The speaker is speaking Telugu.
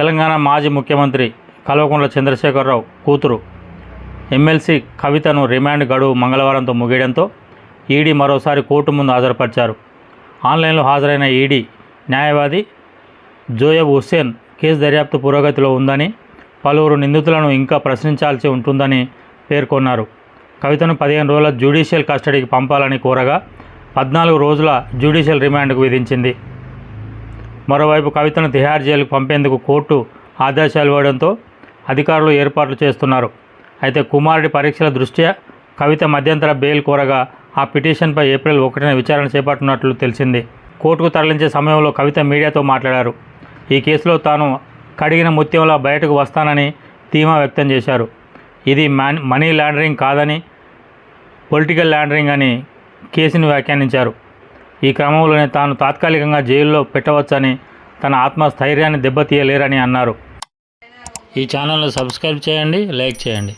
తెలంగాణ మాజీ ముఖ్యమంత్రి కల్వకుంట్ల చంద్రశేఖరరావు కూతురు ఎమ్మెల్సీ కవితను రిమాండ్ గడువు మంగళవారంతో ముగియడంతో ఈడీ మరోసారి కోర్టు ముందు హాజరుపరిచారు. ఆన్లైన్లో హాజరైన ఈడీ న్యాయవాది జోయబ్ హుస్సేన్ కేసు దర్యాప్తు పురోగతిలో ఉందని పలువురు నిందితులను ఇంకా ప్రశ్నించాల్సి ఉంటుందని పేర్కొన్నారు. కవితను పదిహేను రోజుల జ్యుడిషియల్ కస్టడీకి పంపాలని కోరగా పద్నాలుగు రోజుల జ్యుడిషియల్ రిమాండ్కు విధించింది. మరోవైపు కవితను తిహార్ జైలుకు పంపేందుకు కోర్టు ఆదేశాలు ఇవ్వడంతో అధికారులు ఏర్పాట్లు చేస్తున్నారు. అయితే కుమారుడి పరీక్షల దృష్ట్యా కవిత మధ్యంతర బెయిల్ కోరగా ఆ పిటిషన్పై ఏప్రిల్ ఒకటిన విచారణ చేపట్టినట్లు తెలిసింది. కోర్టుకు తరలించే సమయంలో కవిత మీడియాతో మాట్లాడారు. ఈ కేసులో తాను కడిగిన ముత్యంలా బయటకు వస్తానని ధీమా వ్యక్తం చేశారు. ఇది మాన్ మనీ లాండరింగ్ కాదని పొలిటికల్ లాండరింగ్ అని కేసును వ్యాఖ్యానించారు. ఈ క్రమంలోనే తాను తాత్కాలికంగా జైల్లో పెట్టవచ్చని తన ఆత్మస్థైర్యాన్ని దెబ్బతీయలేరని అన్నారు. ఈ ఛానల్ను సబ్స్క్రైబ్ చేయండి లైక్ చేయండి.